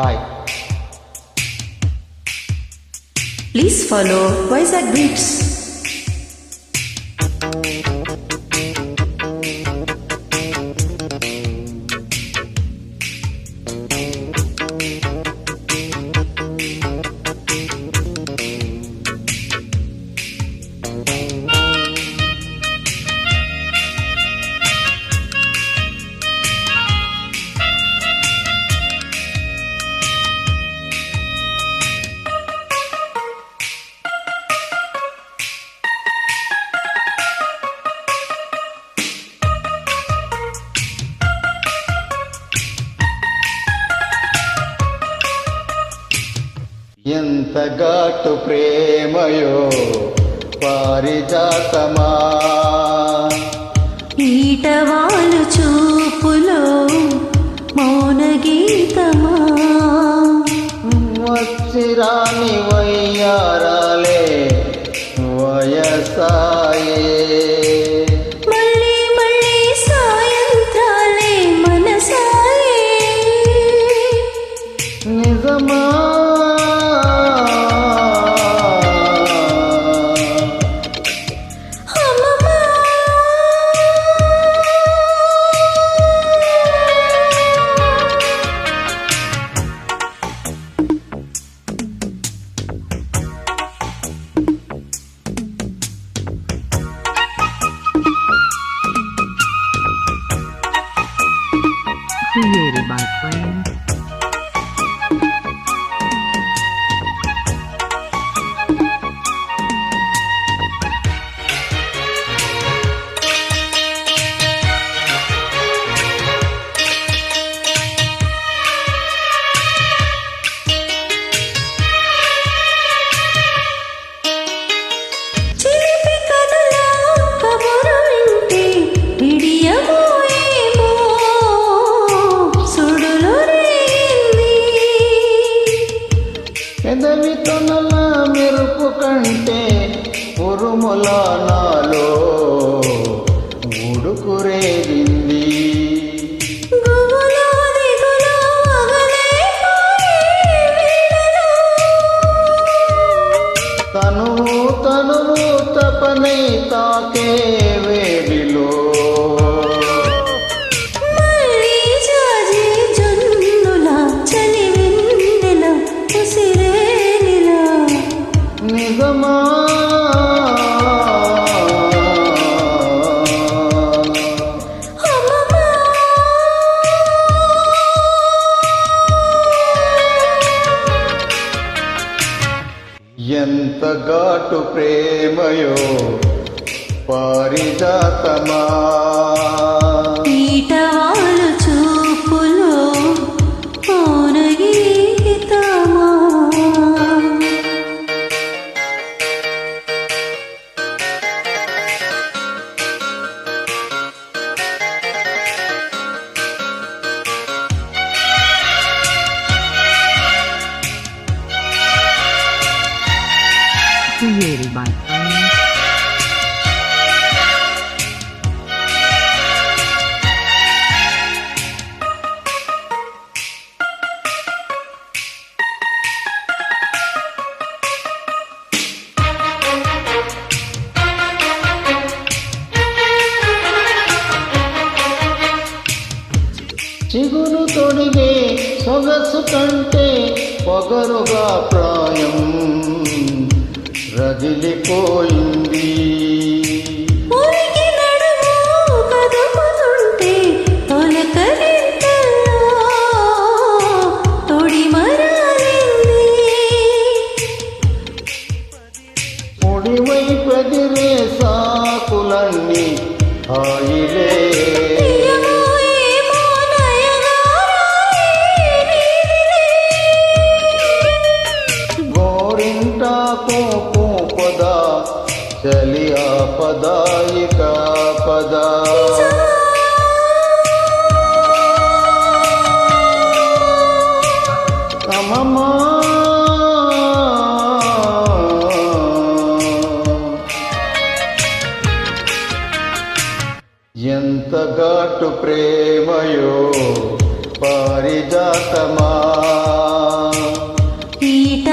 Hi. Please follow Voice at Beats. ఎంత ఘాటు ప్రేమయో పారిజాతమా? ఈటవాలు చూపులో మౌన గీతమా వచ్చిరాని పెదవి తొనల మెరుపు కంటే ఉరుముల నాలో వేళలో. తనువు తనువు తపనై తాకే ఎంత ప్రేమయో పారిజాతమా? ఈటవాలు Created by చిగురు తొడిగే సొగసు కంటే పొగరుగా ప్రాయం. మరాలింది. ముడివై పెదిరే సాకులన్నీ హాయిలే పద చలి ఆపదాయిక పద. అమ్మమ్మా ఎంత ఘాటు ప్రేమయో పారిజాతమా. ఈట